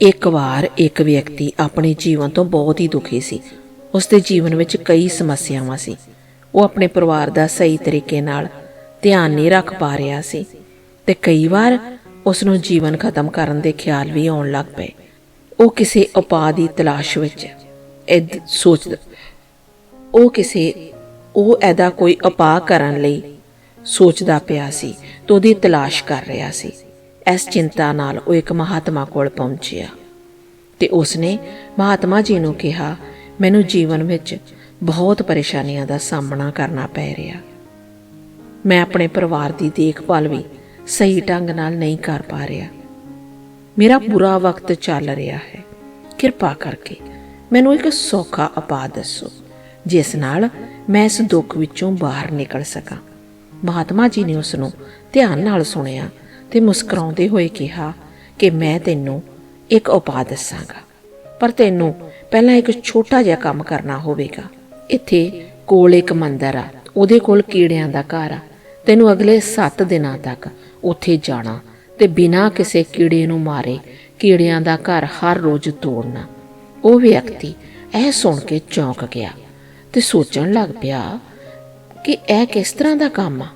ਇੱਕ ਵਾਰ ਇੱਕ ਵਿਅਕਤੀ ਆਪਣੇ ਜੀਵਨ ਤੋਂ ਬਹੁਤ ਹੀ ਦੁਖੀ ਸੀ। ਉਸ ਦੇ ਜੀਵਨ ਵਿੱਚ ਕਈ ਸਮੱਸਿਆਵਾਂ ਸੀ। ਉਹ ਆਪਣੇ ਪਰਿਵਾਰ ਦਾ ਸਹੀ ਤਰੀਕੇ ਨਾਲ ਧਿਆਨ ਨਹੀਂ ਰੱਖ ਪਾ ਰਿਹਾ ਸੀ ਤੇ ਕਈ ਵਾਰ ਉਸ ਨੂੰ ਜੀਵਨ ਖਤਮ ਕਰਨ ਦੇ ਖਿਆਲ ਵੀ ਆਉਣ ਲੱਗ ਪਏ। ਉਹ ਕਿਸੇ ਉਪਾਅ ਦੀ ਤਲਾਸ਼ ਵਿੱਚ ਇਹ ਸੋਚਦਾ ਉਹ ਕਿਸੇ, ਉਹ ਐਦਾ ਕੋਈ ਉਪਾਅ ਕਰਨ ਲਈ ਸੋਚਦਾ ਪਿਆ ਸੀ ਤੇ ਉਹਦੀ ਤਲਾਸ਼ ਕਰ ਰਿਹਾ ਸੀ। ਇਸ ਚਿੰਤਾ ਨਾਲ ਉਹ ਇੱਕ ਮਹਾਤਮਾ ਕੋਲ ਪਹੁੰਚਿਆ ਤੇ ਉਸਨੇ ਮਹਾਤਮਾ ਜੀ ਨੂੰ ਕਿਹਾ, ਮੈਨੂੰ ਜੀਵਨ ਵਿੱਚ ਬਹੁਤ ਪਰੇਸ਼ਾਨੀਆਂ ਦਾ ਸਾਹਮਣਾ ਕਰਨਾ ਪੈ ਰਿਹਾ। ਮੈਂ ਆਪਣੇ ਪਰਿਵਾਰ ਦੀ ਦੇਖਭਾਲ ਵੀ ਸਹੀ ਢੰਗ ਨਾਲ ਨਹੀਂ ਕਰ ਪਾ ਰਿਹਾ। ਮੇਰਾ ਬੁਰਾ ਵਕਤ ਚੱਲ ਰਿਹਾ ਹੈ। ਕਿਰਪਾ ਕਰਕੇ ਮੈਨੂੰ ਇੱਕ ਸੌਖਾ ਉਪਾਅ ਦੱਸੋ, ਜਿਸ ਨਾਲ ਮੈਂ ਇਸ ਦੁੱਖ ਵਿੱਚੋਂ ਬਾਹਰ ਨਿਕਲ ਸਕਾਂ। ਮਹਾਤਮਾ ਜੀ ਨੇ ਉਸ ਨੂੰ ਧਿਆਨ ਨਾਲ ਸੁਣਿਆ ਤੇ ਮੁਸਕਰਾਉਂਦੇ ਹੋਏ ਕਿਹਾ ਕਿ ਮੈਂ ਤੈਨੂੰ ਇੱਕ ਉਪਾਅ ਦੱਸਾਂਗਾ। ਪਰ ਤੈਨੂੰ ਪਹਿਲਾਂ ਇੱਕ ਛੋਟਾ ਜਿਹਾ ਕੰਮ ਕਰਨਾ ਹੋਵੇਗਾ। ਇੱਥੇ ਕੋਲ ਇੱਕ ਮੰਦਰ ਆ, ਉਹਦੇ ਕੋਲ ਕੀੜਿਆਂ ਦਾ ਘਰ ਆ। ਤੈਨੂੰ ਅਗਲੇ 7 ਦਿਨਾਂ ਤੱਕ ਉੱਥੇ ਜਾਣਾ ਤੇ ਬਿਨਾਂ ਕਿਸੇ ਕੀੜੇ ਨੂੰ ਮਾਰੇ ਕੀੜਿਆਂ ਦਾ ਘਰ ਹਰ ਰੋਜ਼ ਤੋੜਨਾ। ਉਹ ਵਿਅਕਤੀ ਇਹ ਸੁਣ ਕੇ ਚੌਂਕ ਗਿਆ ਤੇ ਸੋਚਣ ਲੱਗ ਪਿਆ ਕਿ ਇਹ ਕਿਸ ਤਰ੍ਹਾਂ ਦਾ ਕੰਮ ਆ।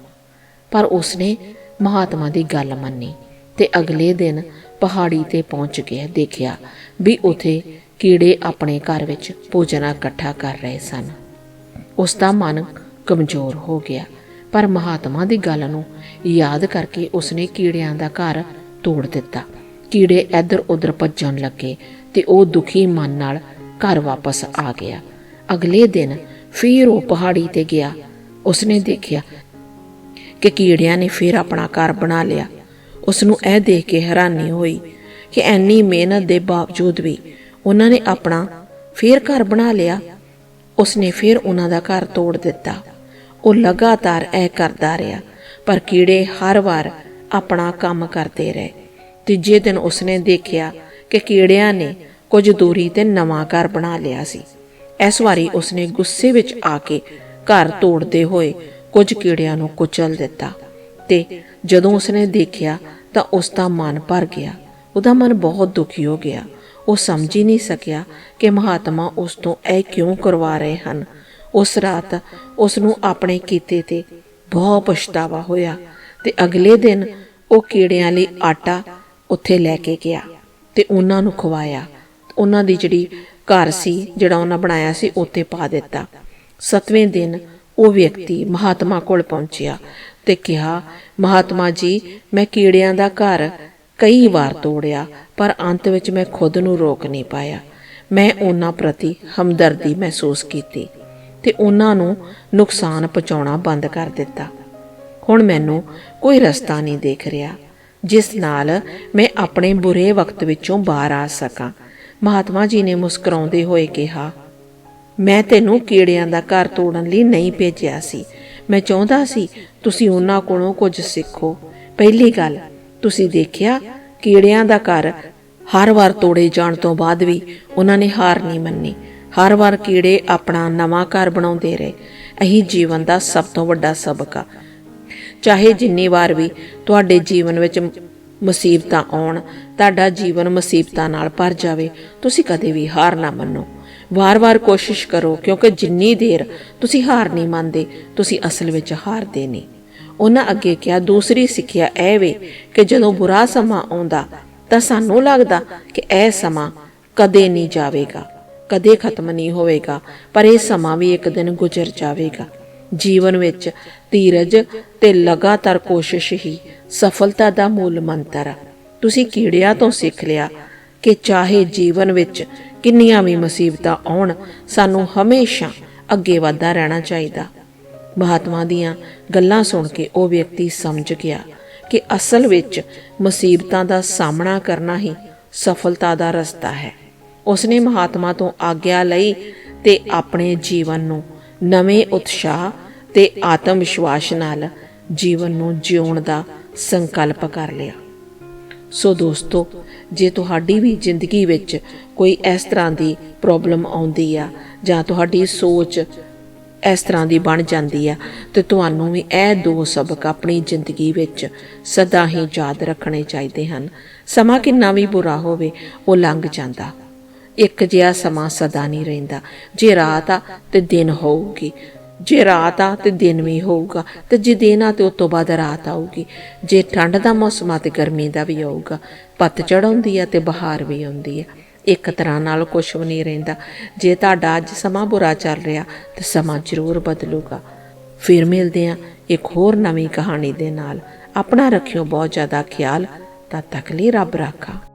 ਪਰ ਉਸਨੇ ਮਹਾਤਮਾ ਦੀ ਗੱਲ ਮੰਨੀ ਤੇ ਅਗਲੇ ਦਿਨ ਪਹਾੜੀ ਤੇ ਪਹੁੰਚ ਕੇ ਦੇਖਿਆ ਵੀ ਉਥੇ ਕੀੜੇ ਆਪਣੇ ਘਰ ਵਿੱਚ ਭੋਜਨ ਇਕੱਠਾ ਕਰ ਰਹੇ ਸਨ। ਉਸ ਦਾ ਮਨ ਕਮਜ਼ੋਰ ਹੋ ਗਿਆ, ਪਰ ਮਹਾਤਮਾ ਦੀ ਗੱਲ ਨੂੰ ਯਾਦ ਕਰਕੇ ਉਸਨੇ ਕੀੜਿਆਂ ਦਾ ਘਰ ਤੋੜ ਦਿੱਤਾ। ਕੀੜੇ ਇੱਧਰ ਉੱਧਰ ਭੱਜਣ ਲੱਗੇ ਤੇ ਉਹ ਦੁਖੀ ਮਨ ਨਾਲ ਘਰ ਵਾਪਸ ਆ ਗਿਆ। ਅਗਲੇ ਦਿਨ ਫਿਰ ਉਹ ਪਹਾੜੀ ਤੇ ਗਿਆ। ਉਸਨੇ ਦੇਖਿਆ ਕਿ ਕੀੜਿਆਂ ਨੇ ਫਿਰ ਆਪਣਾ ਘਰ ਬਣਾ ਲਿਆ। ਉਸ ਨੂੰ ਇਹ ਦੇਖ ਕੇ ਹੈਰਾਨੀ ਹੋਈ ਕਿ ਐਨੀ ਮਿਹਨਤ ਦੇ ਬਾਵਜੂਦ ਵੀ ਉਹਨਾਂ ਨੇ ਆਪਣਾ ਫਿਰ ਘਰ ਬਣਾ ਲਿਆ। ਉਸਨੇ ਫਿਰ ਉਹਨਾਂ ਦਾ ਘਰ ਤੋੜ ਦਿੱਤਾ। ਉਹ ਲਗਾਤਾਰ ਇਹ ਕਰਦਾ ਰਿਹਾ, ਪਰ ਕੀੜੇ ਹਰ ਵਾਰ ਆਪਣਾ ਕੰਮ ਕਰਦੇ ਰਹੇ। ਤੀਜੇ ਦਿਨ ਉਸਨੇ ਦੇਖਿਆ ਕਿ ਕੀੜਿਆਂ ਨੇ ਕੁਝ ਦੂਰੀ ਤੇ ਨਵਾਂ ਘਰ ਬਣਾ ਲਿਆ ਸੀ। ਇਸ ਵਾਰੀ ਉਸਨੇ ਗੁੱਸੇ ਵਿੱਚ ਆ ਕੇ ਘਰ ਤੋੜਦੇ ਹੋਏ ਕੁਝ ਕੀੜਿਆਂ ਨੂੰ ਕੁਚਲ ਦਿੱਤਾ ਤੇ ਜਦੋਂ ਉਸਨੇ ਦੇਖਿਆ ਤਾਂ ਉਸ ਦਾ ਮਨ ਭਰ ਗਿਆ। ਉਹਦਾ ਮਨ ਬਹੁਤ ਦੁਖੀ ਹੋ ਗਿਆ। ਉਹ ਸਮਝ ਹੀ ਨਹੀਂ ਸਕਿਆ ਕਿ ਮਹਾਤਮਾ ਉਸ ਤੋਂ ਇਹ ਕਿਉਂ ਕਰਵਾ ਰਹੇ ਹਨ। ਉਸ ਰਾਤ ਉਸ ਨੂੰ ਆਪਣੇ ਕੀਤੇ ਤੇ ਬਹੁਤ ਪਛਤਾਵਾ ਹੋਇਆ ਤੇ ਅਗਲੇ ਦਿਨ ਉਹ ਕੀੜਿਆਂ ਲਈ ਆਟਾ ਉੱਥੇ ਲੈ ਕੇ ਗਿਆ ਤੇ ਉਹਨਾਂ ਨੂੰ ਖਵਾਇਆ। ਉਹਨਾਂ ਦੀ ਜਿਹੜੀ ਘਰ ਸੀ, ਜਿਹੜਾ ਉਹਨਾਂ ਬਣਾਇਆ ਸੀ ਉੱਤੇ ਪਾ ਦਿੱਤਾ। ਸਤਵੇਂ ਦਿਨ ਉਹ ਵਿਅਕਤੀ ਮਹਾਤਮਾ ਕੋਲ ਪਹੁੰਚਿਆ ਤੇ ਕਿਹਾ, ਮਹਾਤਮਾ ਜੀ, ਮੈਂ ਕੀੜਿਆਂ ਦਾ ਘਰ ਕਈ ਵਾਰ ਤੋੜਿਆ, ਪਰ ਅੰਤ ਵਿੱਚ ਮੈਂ ਖੁਦ ਨੂੰ ਰੋਕ ਨਹੀਂ ਪਾਇਆ। ਮੈਂ ਉਹਨਾਂ ਪ੍ਰਤੀ ਹਮਦਰਦੀ ਮਹਿਸੂਸ ਕੀਤੀ ਤੇ ਉਹਨਾਂ ਨੂੰ ਨੁਕਸਾਨ ਪਹੁੰਚਾਉਣਾ ਬੰਦ ਕਰ ਦਿੱਤਾ। ਹੁਣ ਮੈਨੂੰ ਕੋਈ ਰਸਤਾ ਨਹੀਂ ਦੇਖ ਰਿਹਾ, ਜਿਸ ਨਾਲ ਮੈਂ ਆਪਣੇ ਬੁਰੇ ਵਕਤ ਵਿੱਚੋਂ ਬਾਹਰ ਆ ਸਕਾਂ। ਮਹਾਤਮਾ ਜੀ ਨੇ ਮੁਸਕਰਾਉਂਦੇ ਹੋਏ ਕਿਹਾ ਮੈਂ ਤੈਨੂੰ ਕੀੜਿਆਂ ਦਾ ਘਰ ਤੋੜਨ ਲਈ ਨਹੀਂ ਭੇਜਿਆ ਸੀ। ਮੈਂ ਚਾਹੁੰਦਾ ਸੀ, ਤੁਸੀਂ ਉਹਨਾਂ ਕੋਲੋਂ ਕੁਝ ਸਿੱਖੋ। ਪਹਿਲੀ ਗੱਲ, ਤੁਸੀਂ ਦੇਖਿਆ, ਕੀੜਿਆਂ ਦਾ ਘਰ ਹਰ ਵਾਰ ਤੋੜੇ ਜਾਣ ਤੋਂ ਬਾਅਦ ਵੀ ਉਹਨਾਂ ਨੇ ਹਾਰ ਨਹੀਂ ਮੰਨੀ। ਹਰ ਵਾਰ ਕੀੜੇ ਆਪਣਾ ਨਵਾਂ ਘਰ ਬਣਾਉਂਦੇ ਰਹੇ। ਇਹੀ ਜੀਵਨ ਦਾ ਸਭ ਤੋਂ ਵੱਡਾ ਸਬਕ ਆ। ਚਾਹੇ ਜਿੰਨੀ ਵਾਰ ਵੀ ਤੁਹਾਡੇ ਜੀਵਨ ਵਿੱਚ ਮੁਸੀਬਤਾਂ ਆਉਣ, ਤੁਹਾਡਾ ਜੀਵਨ ਮੁਸੀਬਤਾਂ ਨਾਲ ਭਰ ਜਾਵੇ, ਤੁਸੀਂ ਕਦੇ ਵੀ ਹਾਰ ਨਾ ਮੰਨੋ। ਵਾਰ-ਵਾਰ ਕੋਸ਼ਿਸ਼ ਕਰੋ, ਕਿਉਂਕਿ ਜਿੰਨੀ ਦੇਰ ਤੁਸੀਂ ਹਾਰ ਨਹੀਂ ਮੰਨਦੇ, ਤੁਸੀਂ ਅਸਲ ਵਿੱਚ ਹਾਰਦੇ ਨਹੀਂ ਉਹਨਾਂ ਅੱਗੇ ਕਿਹਾ, ਦੂਸਰੀ ਸਿੱਖਿਆ ਇਹ ਵੇ ਕਿ ਜਦੋਂ ਬੁਰਾ ਸਮਾਂ ਆਉਂਦਾ, ਤਾਂ ਸਾਨੂੰ ਲੱਗਦਾ ਕਿ ਇਹ ਸਮਾਂ ਕਦੇ ਨਹੀਂ ਜਾਵੇਗਾ, ਕਦੇ ਖਤਮ ਨਹੀਂ ਹੋਵੇਗਾ, ਪਰ ਇਹ ਸਮਾਂ ਵੀ ਇੱਕ ਦਿਨ ਗੁਜ਼ਰ ਜਾਵੇਗਾ। ਜੀਵਨ ਵਿੱਚ ਧੀਰਜ ਤੇ ਲਗਾਤਾਰ ਕੋਸ਼ਿਸ਼ ਹੀ ਸਫਲਤਾ ਦਾ ਮੂਲ ਮੰਤਰ ਆ। ਤੁਸੀਂ ਕੀੜਿਆਂ ਤੋਂ ਸਿੱਖ ਲਿਆ ਕਿ ਚਾਹੇ ਜੀਵਨ ਵਿੱਚ ਕਿੰਨੀਆਂ ਵੀ ਮੁਸੀਬਤਾਂ ਆਉਣ, ਸਾਨੂੰ ਹਮੇਸ਼ਾ ਅੱਗੇ ਵਧਦਾ ਰਹਿਣਾ ਚਾਹੀਦਾ। ਮਹਾਤਮਾ ਦੀਆਂ ਗੱਲਾਂ ਸੁਣ ਕੇ ਉਹ ਵਿਅਕਤੀ ਸਮਝ ਗਿਆ ਕਿ ਅਸਲ ਵਿੱਚ ਮੁਸੀਬਤਾਂ ਦਾ ਸਾਹਮਣਾ ਕਰਨਾ ਹੀ ਸਫਲਤਾ ਦਾ ਰਸਤਾ ਹੈ। ਉਸਨੇ ਮਹਾਤਮਾ ਤੋਂ ਆਗਿਆ ਲਈ ਤੇ ਆਪਣੇ ਜੀਵਨ ਨੂੰ ਨਵੇਂ ਉਤਸ਼ਾਹ ਤੇ ਆਤਮ ਵਿਸ਼ਵਾਸ ਨਾਲ ਜੀਵਨ ਨੂੰ ਜਿਉਣ ਦਾ ਸੰਕਲਪ ਕਰ ਲਿਆ। ਸੋ ਦੋਸਤੋ, ਜੇ ਤੁਹਾਡੀ ਵੀ ਜ਼ਿੰਦਗੀ ਵਿੱਚ ਕੋਈ ਇਸ ਤਰ੍ਹਾਂ ਦੀ ਪ੍ਰੋਬਲਮ ਆਉਂਦੀ ਆ ਜਾਂ ਤੁਹਾਡੀ ਸੋਚ ਇਸ ਤਰ੍ਹਾਂ ਦੀ ਬਣ ਜਾਂਦੀ ਆ, ਤੇ ਤੁਹਾਨੂੰ ਵੀ ਇਹ ਦੋ ਸਬਕ ਆਪਣੀ ਜ਼ਿੰਦਗੀ ਵਿੱਚ ਸਦਾ ਹੀ ਯਾਦ ਰੱਖਣੇ ਚਾਹੀਦੇ ਹਨ। ਸਮਾਂ ਕਿੰਨਾ ਵੀ ਬੁਰਾ ਹੋਵੇ, ਉਹ ਲੰਘ ਜਾਂਦਾ। ਇੱਕ ਜਿਹਾ ਸਮਾਂ ਸਦਾ ਨਹੀਂ ਰਹਿੰਦਾ। ਜੇ ਰਾਤ ਆ ਤੇ ਦਿਨ ਹੋਊਗੀ ਜੇ ਰਾਤ ਆ ਤੇ ਦਿਨ ਵੀ ਹੋਊਗਾ, ਤੇ ਜੇ ਦਿਨ ਆ ਤੇ ਉਸ ਤੋਂ ਬਾਅਦ ਰਾਤ ਆਊਗੀ। ਜੇ ਠੰਡ ਦਾ ਮੌਸਮ ਆ ਤੇ ਗਰਮੀ ਦਾ ਵੀ ਆਊਗਾ। ਪਤਝੜ ਆਉਂਦੀ ਆ ਤੇ ਬਹਾਰ ਵੀ ਆਉਂਦੀ ਆ। ਇੱਕ ਤਰ੍ਹਾਂ ਨਾਲ ਕੁਝ ਵੀ ਨਹੀਂ ਰਹਿੰਦਾ। ਜੇ ਤੁਹਾਡਾ ਅੱਜ ਸਮਾਂ ਬੁਰਾ ਚੱਲ ਰਿਹਾ, ਤੇ ਸਮਾਂ ਜ਼ਰੂਰ ਬਦਲੂਗਾ। ਫਿਰ ਮਿਲਦੇ ਆ ਇੱਕ ਹੋਰ ਨਵੀਂ ਕਹਾਣੀ ਦੇ ਨਾਲ। ਆਪਣਾ ਰੱਖਿਓ ਬਹੁਤ ਜ਼ਿਆਦਾ ਖਿਆਲ, ਤਦ ਤੱਕ ਲਈ ਰੱਬ ਰਾਖਾ।